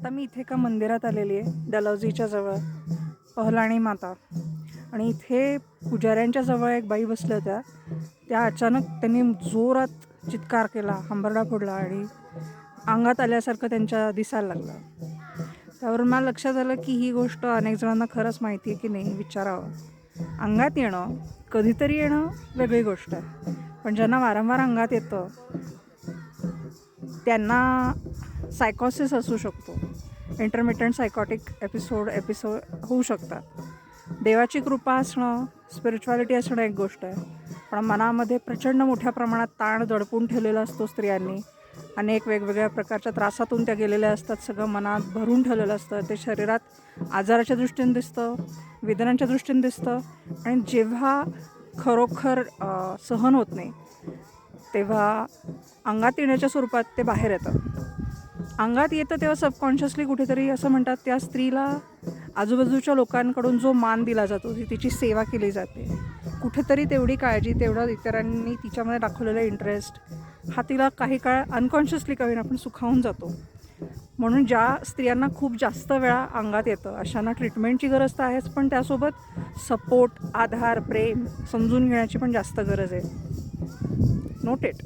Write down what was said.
आत्ता मी इथे एका मंदिरात आलेली आहे डलौजीच्या जवळ पहलाणी माता. आणि इथे पुजाऱ्यांच्या जवळ एक बाई बसल्या होत्या. त्या अचानक त्यांनी जोरात चित्कार केला हंबरडा फोडला आणि अंगात आल्यासारखं त्यांच्या दिसायला लागलं. त्यावर मला लक्षात आलं की ही गोष्ट अनेक जणांना खरंच माहिती आहे की नाही विचारावं. अंगात येणं कधीतरी येणं वेगळी गोष्ट आहे. पण ज्यांना वारंवार अंगात येतं त्यांना सायकॉसिस असू शकतो. इंटरमिटंट सायकॉटिक एपिसोड एपिसोड होऊ शकतात. देवाची कृपा असणं स्पिरिच्युअलिटी असणं एक गोष्ट आहे. पण मनामध्ये प्रचंड मोठ्या प्रमाणात ताण दडपून ठेवलेला असतो स्त्रियांनी. अनेक वेगवेगळ्या प्रकारच्या त्रासातून त्या गेलेल्या असतात. सगळं मनात भरून ठेवलेलं असतं. ते शरीरात आजाराच्या दृष्टीने दिसतं वेदनांच्या दृष्टीने दिसतं. आणि जेव्हा खरोखर सहन होत नाही तेव्हा अंगात येण्याच्या स्वरूपात ते बाहेर येतं. अंगात येतं तेव्हा सबकॉन्शियसली कुठेतरी असं म्हणतात त्या स्त्रीला आजूबाजूच्या लोकांकडून जो मान दिला जातो ती तिची सेवा केली जाते कुठेतरी तेवढी काळजी तेवढा इतरांनी तिच्यामध्ये दाखवलेला इंटरेस्ट हा तिला काही काळ अनकॉन्शियसली काही आपण सुखावून जातो. म्हणून ज्या स्त्रियांना खूप जास्त वेळा अंगात येतं अशांना ट्रीटमेंटची गरज तर आहेच पण त्यासोबत सपोर्ट आधार प्रेम समजून घेण्याची पण जास्त गरज आहे. नोटेड